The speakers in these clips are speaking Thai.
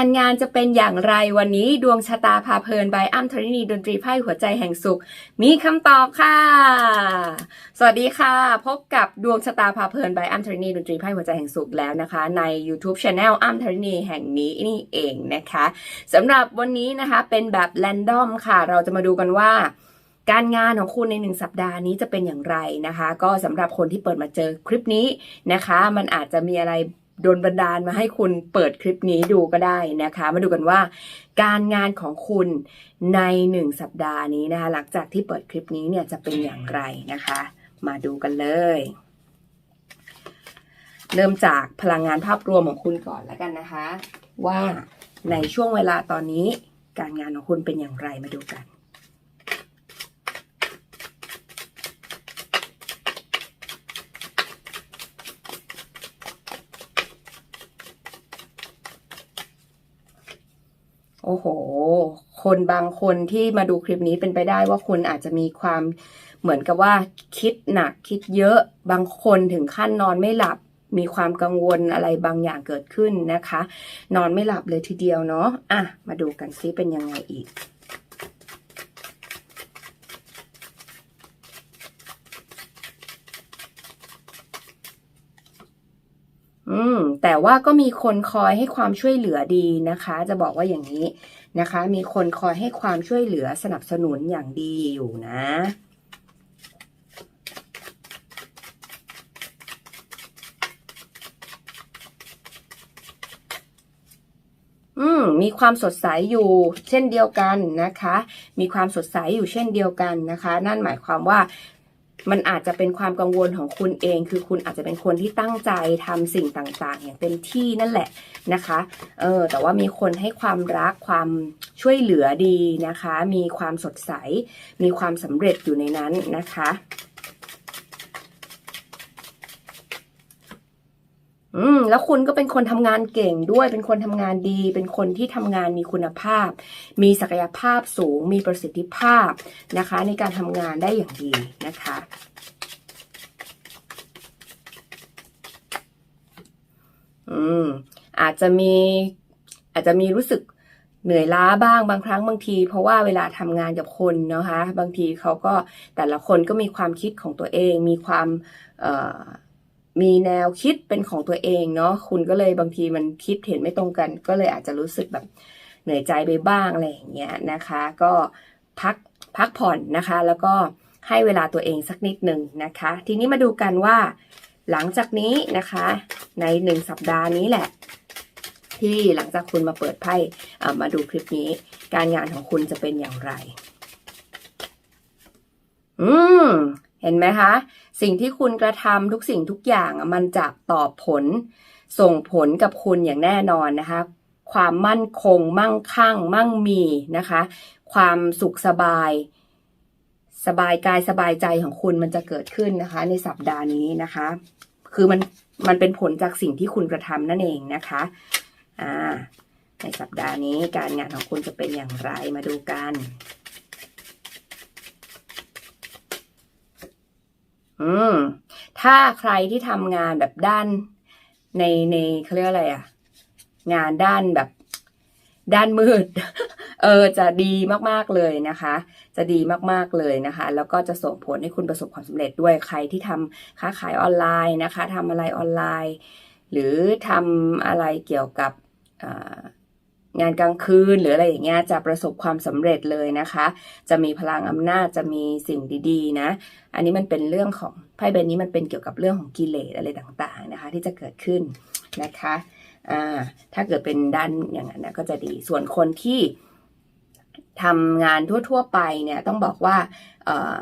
การงานจะเป็นอย่างไรวันนี้ดวงชะตาพาเพลินบอ้ำธรินีดนตรีไพ่หัวใจแห่งสุข มีคำตอบค่ะ สวัสดีค่ะ พบกับดวงชะตาพาเพลินบอ้ำธรินีดนตรีไพ่หัวใจแห่งสุขแล้วนะคะ ใน YouTube c h anel อ้ำธรินีแห่งนี้นี่เองนะคะสำหรับวันนี้นะคะเป็นแบบแรนดอมค่ะ เราจะมาดูกันว่าการงานของคุณในหนึ่งสัปดาห์นี้จะเป็นอย่างไรนะคะ ก็สำหรับคนที่เปิดมาเจอคลิปนี้นะคะ มันอาจจะมีอะไร โดนบันดาลมาให้คุณเปิดคลิปนี้ดูก็ได้นะคะ มาดูกันว่า การงานของคุณในหนึ่งสัปดาห์นี้นะคะ หลังจากที่เปิดคลิปนี้เนี่ยจะเป็นอย่างไรนะคะ มาดูกันเลย เริ่มจากพลังงานภาพรวมของคุณก่อนแล้วกันนะคะ ว่าในช่วงเวลาตอนนี้ การงานของคุณเป็นอย่างไรมาดูกัน โอ้โห คนบางคนที่มาดูคลิปนี้เป็นไปได้ว่าคุณอาจจะมีความเหมือนกับว่าคิดหนักคิดเยอะ บางคนถึงขั้นนอนไม่หลับ มีความกังวลอะไรบางอย่างเกิดขึ้นนะคะ นอนไม่หลับเลยทีเดียวเนาะ อะ มาดูกันซิเป็นยังไงอีก อืม แต่ว่าก็มีคนคอยให้ความช่วยเหลือดีนะคะ จะบอกว่าอย่างนี้นะคะ มีคนคอยให้ความช่วยเหลือสนับสนุนอย่างดีอยู่นะอืมมีความสดใสอยู่เช่นเดียวกันนะคะ มีความสดใสอยู่เช่นเดียวกันนะคะ นั่นหมายความว่า มันอาจจะเป็นความกังวลของคุณเอง คือคุณอาจจะเป็นคนที่ตั้งใจทำสิ่งต่าง ๆ อย่างเต็มที่นั่นแหละนะคะ เออ แต่ว่ามีคนให้ความรักความช่วยเหลือดีนะคะ มีความสดใส มีความสำเร็จอยู่ในนั้นนะคะ อืมแล้วคุณก็เป็นคนทำงานเก่งด้วย เป็นคนทำงานดี เป็นคนที่ทำงานมีคุณภาพ มีศักยภาพสูง มีประสิทธิภาพนะคะ ในการทำงานได้อย่างดีนะคะ อืมอาจจะมีอาจจะมีรู้สึกเหนื่อยล้าบ้างบางครั้งบางที เพราะว่าเวลาทำงานกับคนนะคะ บางทีเขาก็แต่ละคนก็มีความคิดของตัวเอง มีความเอ่อ มีแนวคิดเป็นของตัวเองเนาะคุณก็เลยบางทีมันคิดเห็นไม่ตรงกัน ก็เลยอาจจะรู้สึกแบบเหนื่อยใจไปบ้างอะไรอย่างเงี้ยนะคะ ก็พักพักผ่อนนะคะ แล้วก็ให้เวลาตัวเองสักนิดหนึ่งนะคะ ทีนี้มาดูกันว่า หลังจากนี้นะคะ ในหนึ่งสัปดาห์นี้แหละ ที่หลังจากคุณมาเปิดไพ่มาดูคลิปนี้ การงานของคุณจะเป็นอย่างไร อืม เห็นไหมคะ สิ่งที่คุณกระทำทุกสิ่งทุกอย่างมันจะตอบผล ส่งผลกับคุณอย่างแน่นอนนะคะ ความมั่นคง มั่งคั่ง มั่งมีนะคะ ความสุขสบาย สบายกายสบายใจของคุณมันจะเกิดขึ้นนะคะ ในสัปดาห์นี้นะคะ คือมันมันเป็นผลจากสิ่งที่คุณกระทำนั่นเองนะคะอ่าในสัปดาห์นี้การงานของคุณจะเป็นอย่างไรมาดูกัน อืม ถ้าใครที่ทำงานแบบด้านในในเขาเรียกอะไรอะงานด้านแบบด้านมืด เออ จะดีมากๆเลยนะคะ จะดีมากๆเลยนะคะ แล้วก็จะส่งผลให้คุณประสบความสำเร็จด้วย ใครที่ทำค้าขายออนไลน์นะคะทำอะไรออนไลน์ หรือทำอะไรเกี่ยวกับอ่า งานกลางคืนหรืออะไรอย่างเงี้ยจะประสบความสำเร็จเลยนะคะ จะมีพลังอำนาจจะมีสิ่งดีๆ นะ อันนี้มันเป็นเรื่องของไพ่ใบนี้มันเป็นเกี่ยวกับเรื่องของกิเลสอะไรต่างๆนะคะ ที่จะเกิดขึ้นนะคะถ้าเกิดเป็นด้านอย่างนั้นนะก็จะดีส่วนคนที่ทำงานทั่ว ๆ ไปเนี่ยต้องบอกว่าอ่อ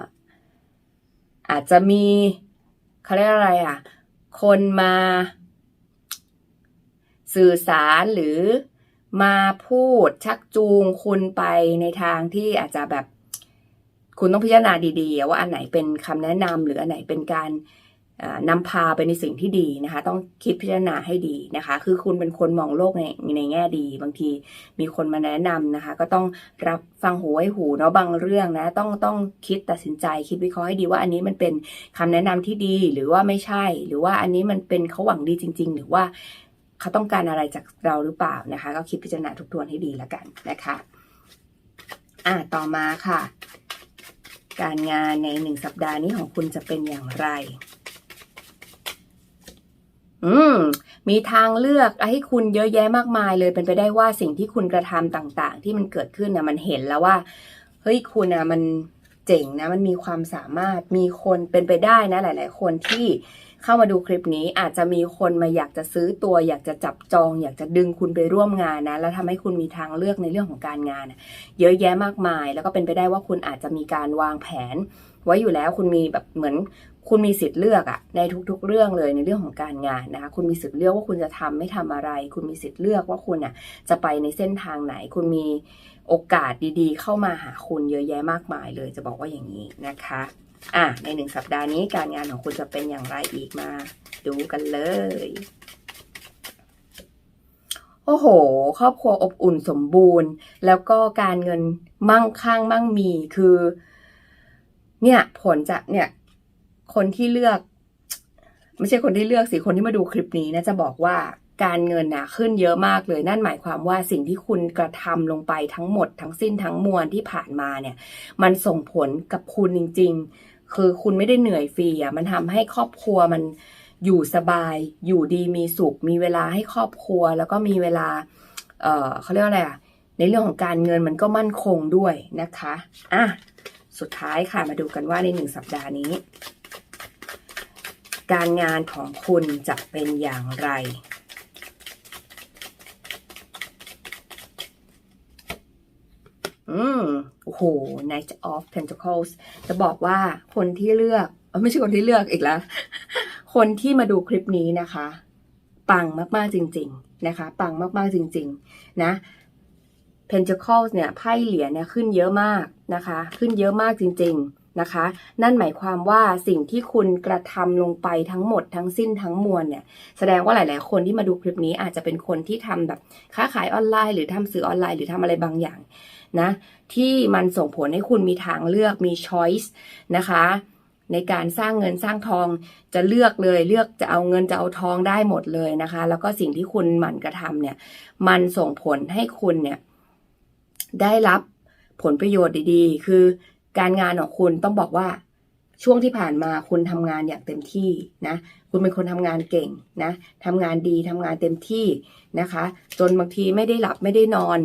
อาจจะมีเขาเรียกอะไรอะ คนมาสื่อสารหรือ มาพูดชักจูงคุณไปในทางที่อาจจะแบบ คุณต้องพิจารณาดีๆ ว่าอันไหนเป็นคำแนะนำหรืออันไหนเป็นการอ่านำพาไปในสิ่งที่ดีนะคะ ต้องคิดพิจารณาให้ดีนะคะ คือคุณเป็นคนมองโลกในในแง่ดี บางทีมีคนมาแนะนำนะคะ ก็ต้องรับฟังหูไว้หูเนาะบางเรื่องนะ ต้องต้องคิดตัดสินใจ คิดวิเคราะห์ให้ดีว่าอันนี้มันเป็นคำแนะนำที่ดีหรือว่าไม่ใช่ หรือว่าอันนี้มันเป็นเขาหวังดีจริง ๆ หรือว่า เขาต้องการอะไรจากเราหรือเปล่านะคะ ก็คิดพิจารณาทุกทวนให้ดีแล้วกันนะคะ อะต่อมาค่ะ การงานในหนึ่งสัปดาห์นี้ของคุณจะเป็นอย่างไร อืมมีทางเลือกให้คุณเยอะแยะมากมายเลยเป็นไปได้ว่าสิ่งที่คุณกระทำต่าง ๆ ที่มันเกิดขึ้นนะมันเห็นแล้วว่าเฮ้ยคุณนะมัน เจ๋งนะมันมีความสามารถมีคนเป็นไปได้นะหลาย ๆ คนที่เข้ามาดูคลิปนี้อาจจะมีคนมาอยากจะซื้อตัว อยากจะจับจอง อยากจะดึงคุณไปร่วมงานนะแล้วทำให้คุณมีทางเลือกในเรื่องของการงาน เยอะแยะมากมาย แล้วก็เป็นไปได้ว่าคุณอาจจะมีการวางแผน ไว้อยู่แล้วคุณมีแบบเหมือนคุณมีสิทธิ์เลือกอะในทุกๆ เรื่องเลยในเรื่องของการงานนะคะคุณมีสิทธิ์เลือกว่าคุณจะทำไม่ทำอะไร คุณมีสิทธิ์เลือกว่าคุณอะจะไปในเส้นทางไหน คุณมี โอกาสดีๆ เข้ามาหาคุณเยอะแยะมากมายเลยจะบอกว่าอย่างนี้นะคะอะในหนึ่งสัปดาห์นี้การงานของคุณจะเป็นอย่างไรอีกมา ดูกันเลย โอ้โห ครอบครัวอบอุ่นสมบูรณ์ แล้วก็การเงินมั่งคั่งมั่งมีคือ เนี่ยผลจากเนี่ย คนที่เลือก ไม่ใช่คนที่เลือกสิคนที่มาดูคลิปนี้นะจะบอกว่า การเงินนะขึ้นเยอะมากเลยนั่นหมายความว่าสิ่งที่คุณกระทำลงไปทั้งหมด ทั้งสิ้นทั้งมวลที่ผ่านมาเนี่ย มันส่งผลกับคุณจริง ๆ คือคุณไม่ได้เหนื่อยฟรีอะมันทำให้ครอบครัวมันอยู่สบาย อยู่ดีมีสุข มีเวลาให้ครอบครัว แล้วก็มีเวลา เออเขาเรียกว่าอะไรอะในเรื่องของการเงินมันก็มั่นคงด้วยนะคะอะสุดท้ายค่ะมาดูกันว่าในหนึ่งสัปดาห์นี้ การงานของคุณจะเป็นอย่างไร อืมโอ้โห Knight of Pentacles จะบอกว่าคนที่เลือกไม่ใช่คนที่เลือกอีกแล้ว คนที่มาดูคลิปนี้นะคะ ปังมากๆจริง ๆ นะคะ ปังมากๆจริง ๆ นะ Pentacles เนี่ยไพ่เหรียญเนี่ยขึ้นเยอะมากนะคะ ขึ้นเยอะมากจริง ๆนะคะ นั่นหมายความว่าสิ่งที่คุณกระทำลงไปทั้งหมดทั้งสิ้นทั้งมวลเนี่ย แสดงว่าหลาย ๆ คนที่มาดูคลิปนี้อาจจะเป็นคนที่ทำแบบค้าขายออนไลน์ หรือทำสื่อออนไลน์หรือทำอะไรบางอย่าง นะที่มันส่งผลให้คุณมีทางเลือกมี choice นะคะในการสร้างเงินสร้างทองจะเลือกเลยเลือกจะเอาเงินจะเอาทองได้หมดเลยนะคะ แล้วก็สิ่งที่คุณหมั่นกระทำเนี่ย มันส่งผลให้คุณเนี่ยได้รับผลประโยชน์ดีๆ คือการงานของคุณต้องบอกว่าช่วงที่ผ่านมาคุณทำงานอย่างเต็มที่นะ คุณเป็นคนทำงานเก่งนะทำงานดีทำงานเต็มที่นะคะ จนบางทีไม่ได้หลับไม่ได้นอน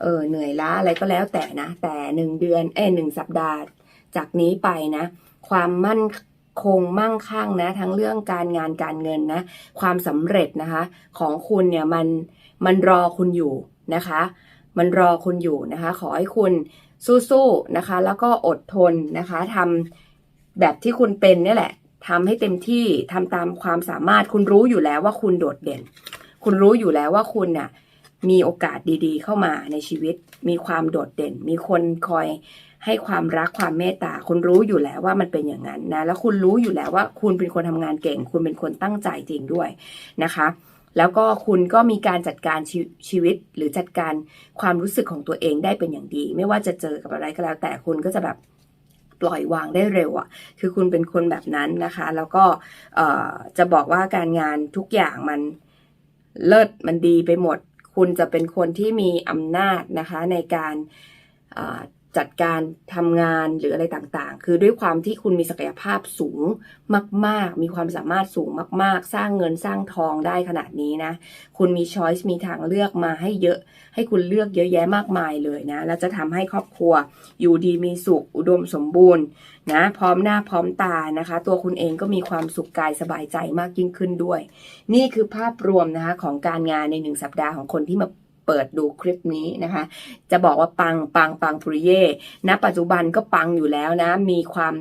เออเหนื่อยล้าอะไรก็แล้วแต่นะ แต่หนึ่งเดือนเอ้หนึ่งสัปดาห์ จากนี้ไปนะ ความมั่นคงมั่งคั่งนะ ทั้งเรื่องการงานการเงินนะ ความสำเร็จนะคะ ของคุณเนี่ยมันมันรอคุณอยู่นะคะ มันรอคุณอยู่นะคะ ขอให้คุณสู้ๆนะคะ แล้วก็อดทนนะคะทำแบบที่คุณเป็นนี่แหละทำให้เต็มที่ทำตามความสามารถ คุณรู้อยู่แล้วว่าคุณโดดเด่น คุณรู้อยู่แล้วว่าคุณน่ะ มีโอกาสดีๆ เข้ามาในชีวิต มีความโดดเด่น มีคนคอยให้ความรักความเมตตาคุณรู้อยู่แล้วว่ามันเป็นอย่างนั้นนะ แล้วคุณรู้อยู่แล้วว่าคุณเป็นคนทำงานเก่ง คุณเป็นคนตั้งใจจริงด้วยนะคะ แล้วก็คุณก็มีการจัดการชีชีวิตหรือจัดการความรู้สึกของตัวเองได้เป็นอย่างดี ไม่ว่าจะเจอกับอะไรก็แล้ว แต่คุณก็จะแบบปล่อยวางได้เร็วอะ่ะ คือคุณเป็นคนแบบนั้นนะคะ แล้วก็จะบอกว่าการงานทุกอย่างมันเลิศมันดีไปหมด คุณจะเป็นคนที่มีอำนาจนะคะในการ จัดการทำงานหรืออะไรต่างๆ คือด้วยความที่คุณมีศักยภาพสูงมาก ๆ มีความสามารถสูงมาก ๆ สร้างเงินสร้างทองได้ขนาดนี้นะ คุณมีช้อยส์มีทางเลือกมาให้เยอะ ให้คุณเลือกเยอะแยะมากมายเลยนะ แล้วจะทำให้ครอบครัวอยู่ดีมีสุข อุดมสมบูรณ์นะ พร้อมหน้าพร้อมตานะคะ ตัวคุณเองก็มีความสุขกายสบายใจมากยิ่งขึ้นด้วย นี่คือภาพรวมนะคะของการงานในหนึ่งสัปดาห์ของคนที่มา เปิดดูคลิปนี้นะคะ จะบอกว่าปังปังปังปุริเย่ณปัจจุบันก็ปังอยู่แล้วนะ มีความ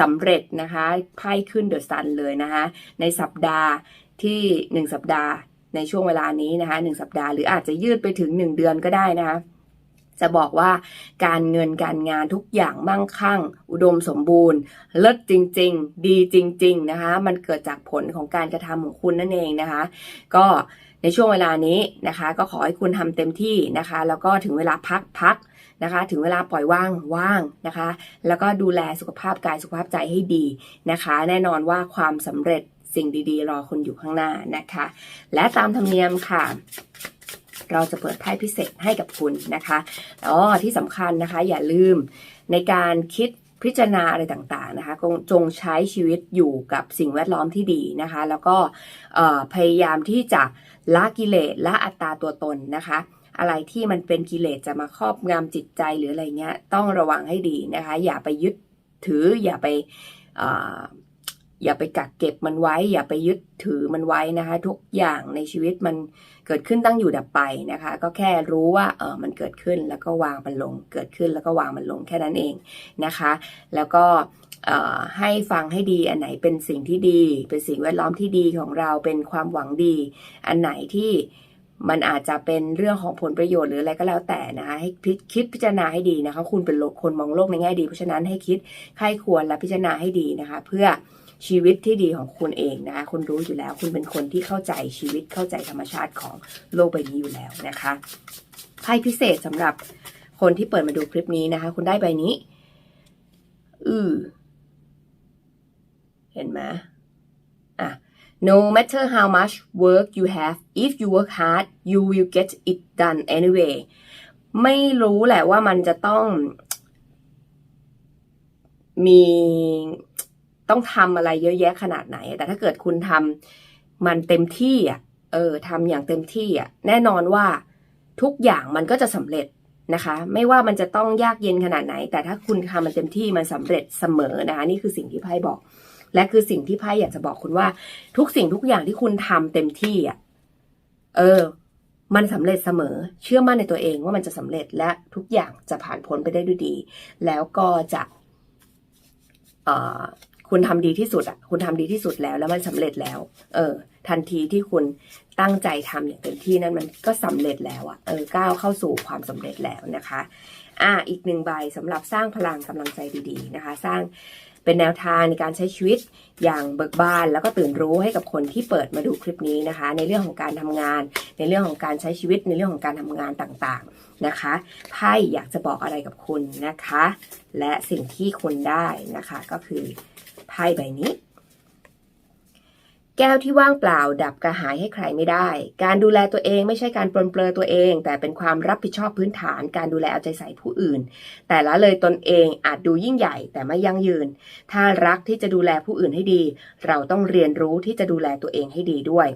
สำเร็จนะคะไพ่ขึ้นเดอะซันเลยนะคะ ในสัปดาห์ที่หนึ่งสัปดาห์ในช่วงเวลานี้นะคะหนึ่งสัปดาห์หรืออาจจะยืดไปถึงหนึ่งเดือนก็ได้นะคะจะบอกว่าการเงินการงานทุกอย่างมั่งคั่ง อุดมสมบูรณ์เลิศจริง ๆ ดีจริง ๆ นะคะ มันเกิดจากผลของการกระทำของคุณนั่นเองนะคะ ก็ ในช่วงเวลานี้นะคะ ก็ขอให้คุณทำเต็มที่นะคะ แล้วก็ถึงเวลาพักพักนะคะ ถึงเวลาปล่อยว่างว่างนะคะ แล้วก็ดูแลสุขภาพกายสุขภาพใจให้ดีนะคะ แน่นอนว่าความสำเร็จสิ่งดีๆ รอคุณอยู่ข้างหน้านะคะ และตามธรรมเนียมค่ะเราจะเปิดไพ่พิเศษให้กับคุณนะคะอ๋อที่สำคัญนะคะอย่าลืมในการคิดพิจารณาอะไรต่างๆนะคะจงใช้ชีวิตอยู่กับสิ่งแวดล้อมที่ดีนะคะ แล้วก็พยายามที่จะ ละกิเลสละอัตตาตัวตนนะคะ อะไรที่มันเป็นกิเลสจะมาครอบงำจิตใจหรืออะไรเงี้ยต้องระวังให้ดีนะคะ อย่าไปยึดถืออย่าไป อย่าไปกักเก็บมันไว้ อย่าไปยึดถือมันไว้นะคะ ทุกอย่างในชีวิตมันเกิดขึ้นตั้งอยู่ดับไปนะคะ ก็แค่รู้ว่าเออมันเกิดขึ้นแล้วก็วางมันลง เกิดขึ้นแล้วก็วางมันลงแค่นั้นเองนะคะ แล้วก็ให้ฟังให้ดีอันไหนเป็นสิ่งที่ดี เป็นสิ่งแวดล้อมที่ดีของเราเป็นความหวังดี อันไหนที่มันอาจจะเป็นเรื่องของผลประโยชน์หรืออะไรก็แล้วแต่นะคะให้คิดพิจารณาให้ดีนะคะ คุณเป็นคนมองโลกในแง่ดีเพราะฉะนั้นให้คิดใครควรและพิจารณาให้ดีนะคะ เพื่อ ชีวิตที่ดีของคุณเองนะคะคุณรู้อยู่แล้ว คุณเป็นคนที่เข้าใจชีวิตเข้าใจธรรมชาติของโลกใบนี้อยู่แล้วนะคะไพ่พิเศษสำหรับคนที่เปิดมาดูคลิปนี้นะคะ คุณได้ใบนี้ อือเห็นไหมอะ no matter how much work you have if you work hard you will get it done anyway ไม่รู้แหละว่ามันจะต้องมี ต้องทำอะไรเยอะแยะขนาดไหน แต่ถ้าเกิดคุณทำมันเต็มที่อะเออทำอย่างเต็มที่อะแน่นอนว่าทุกอย่างมันก็จะสำเร็จนะคะ ไม่ว่ามันจะต้องยากเย็นขนาดไหน แต่ถ้าคุณทำมันเต็มที่มันสำเร็จเสมอนะคะนี่คือสิ่งที่ไพ่บอก และคือสิ่งที่ไพ่อยากจะบอกคุณว่า ทุกสิ่งทุกอย่างที่คุณทำเต็มที่อะเออ มันสำเร็จเสมอ เชื่อมั่นในตัวเองว่ามันจะสำเร็จและทุกอย่างจะผ่านพ้นไปได้ด้วยดี แล้วก็จะ คุณทำดีที่สุดอะคุณทำดีที่สุดแล้ว แล้วมันสำเร็จแล้ว เออ ทันทีที่คุณตั้งใจทำอย่างเต็มที่นั้นมันก็สำเร็จแล้วอะเออก้าวเข้าสู่ความสำเร็จแล้วนะคะ อ่าอีกหนึ่งใบสำหรับสร้างพลังกำลังใจดี ๆ นะคะ สร้างเป็นแนวทางในการใช้ชีวิตอย่างเบิกบาน แล้วก็ตื่นรู้ให้กับคนที่เปิดมาดูคลิปนี้นะคะ ในเรื่องของการทำงาน ในเรื่องของการใช้ชีวิตในเรื่องของการทำงานต่างๆนะคะไพ่อยากจะบอกอะไรกับคุณนะคะ และสิ่งที่คุณได้นะคะก็คือ พ่ใบนี้ แก้วที่ว่างเปล่า ดับกระหายให้ใครไม่ได้ การดูแลตัวเองไม่ใช่การปลนเปลือตัวเอง แต่เป็นความรับผิดชอบพื้นฐาน การดูแลเอาใจใส่ผู้อื่น แต่ละเลยตนเองอาจดูยิ่งใหญ่แต่ไม่ยั่งยืน ถ้ารักที่จะดูแลผู้อื่นให้ดี เราต้องเรียนรู้ที่จะดูแลตัวเองให้ดีด้วย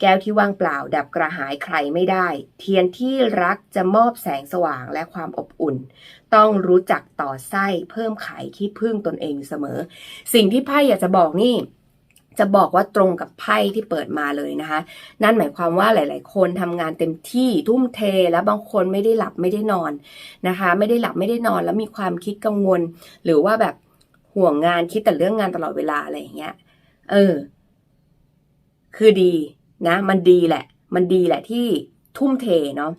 แก้วที่ว่างเปล่าดับกระหายใครไม่ได้ เทียนที่รักจะมอบแสงสว่างและความอบอุ่น ต้องรู้จักต่อไส้เพิ่มไขที่พึ่งตนเองเสมอ สิ่งที่ไพ่อยากจะบอกนี่จะบอกว่าตรงกับไพ่ที่เปิดมาเลยนะคะ นั่นหมายความว่าหลาย ๆ คนทำงานเต็มที่ทุ่มเทแล้วบางคนไม่ได้หลับไม่ได้นอนนะคะ ไม่ได้หลับไม่ได้นอนแล้วมีความคิดกังวล หรือว่าแบบห่วงงานคิดแต่เรื่องงานตลอดเวลาอะไรอย่างเงี้ย เออ คือดี นะ มันดีแหละ มันดีแหละที่ทุ่มเทเนาะ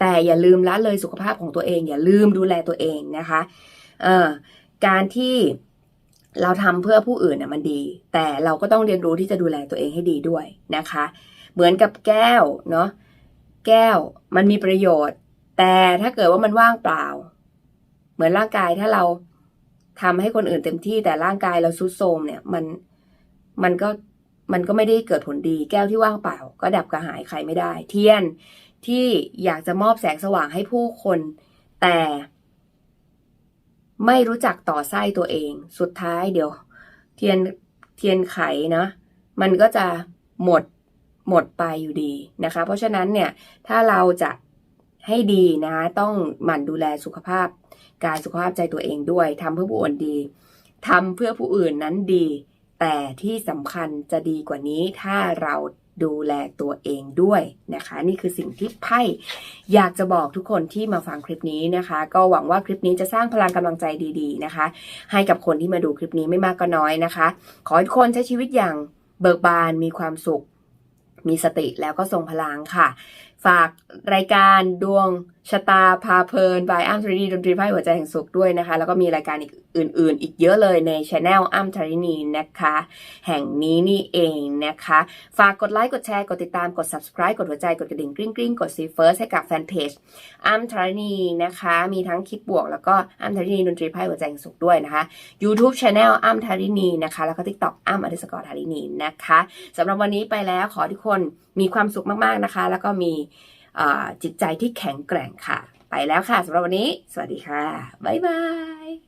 แต่อย่าลืมละเลยสุขภาพของตัวเอง อย่าลืมดูแลตัวเองนะคะเอ่อการที่เราทำเพื่อผู้อื่นน่ะมันดี แต่เราก็ต้องเรียนรู้ที่จะดูแลตัวเองให้ดีด้วยนะคะ เหมือนกับแก้วเนาะแก้วมันมีประโยชน์ แต่ถ้าเกิดว่ามันว่างเปล่า เหมือนร่างกายถ้าเราทำให้คนอื่นเต็มที่แต่ร่างกายเราซุดโทมเนี่ยมันมันก็ มันก็ไม่ได้เกิดผลดี แก้วที่ว่างเปล่า ก็ดับกระหายใครไม่ได้ เทียนที่อยากจะมอบแสงสว่างให้ผู้คน แต่ ไม่รู้จักต่อไส้ตัวเอง สุดท้ายเดี๋ยว เทียนเทียนไขนะ มันก็จะหมดหมดไปอยู่ดีนะคะ เพราะฉะนั้นเนี่ยถ้าเราจะให้ดีนะต้องหมั่นดูแลสุขภาพ กายสุขภาพใจตัวเองด้วยทำเพื่อผู้อื่นดีทำเพื่อผู้อื่นนั้นดี แต่ที่สำคัญจะดีกว่านี้ถ้าเราดูแลตัวเองด้วยนะคะ นี่คือสิ่งที่ไพ่อยากจะบอกทุกคนที่มาฟังคลิปนี้นะคะ ก็หวังว่าคลิปนี้จะสร้างพลังกำลังใจดีๆนะคะ ให้กับคนที่มาดูคลิปนี้ไม่มากก็น้อยนะคะ ขอให้ทุกคนใช้ชีวิตอย่างเบิกบานมีความสุข มีสติแล้วก็ทรงพลังค่ะ ฝากรายการดวงชะตาพาเพลิน by อ้ำธรณีดนตรีไพ่หัวใจแห่งสุขด้วยนะคะ แล้วก็มีรายการอีกอื่น ๆ อีกเยอะเลยในช anel อ้ำธรณีนะคะ แห่งนี้นี่เองนะคะ ฝากกดไลค์กดแชร์กดติดตามกด subscribe กดหัวใจกดกระดิ่งกริ๊งกริ๊งกด see first ให้กับแฟนเพจอ้ำธรณีนะคะ มีทั้งคิดบวก แล้วก็อ้ำธรณีดนตรีไพ่หัวใจแห่งสุขด้วยนะคะ YouTube Channel อ้ำธารินีนะคะแล้วก็ TikTok อ้ำอดิสกอร์ธารินีนะคะสำหรับวันนี้ไปแล้วขอทุกคน มีความสุขมากๆนะคะ แล้วก็มีจิตใจที่แข็งแกร่งค่ะ ไปแล้วค่ะสำหรับวันนี้ สวัสดีค่ะ บ๊ายบาย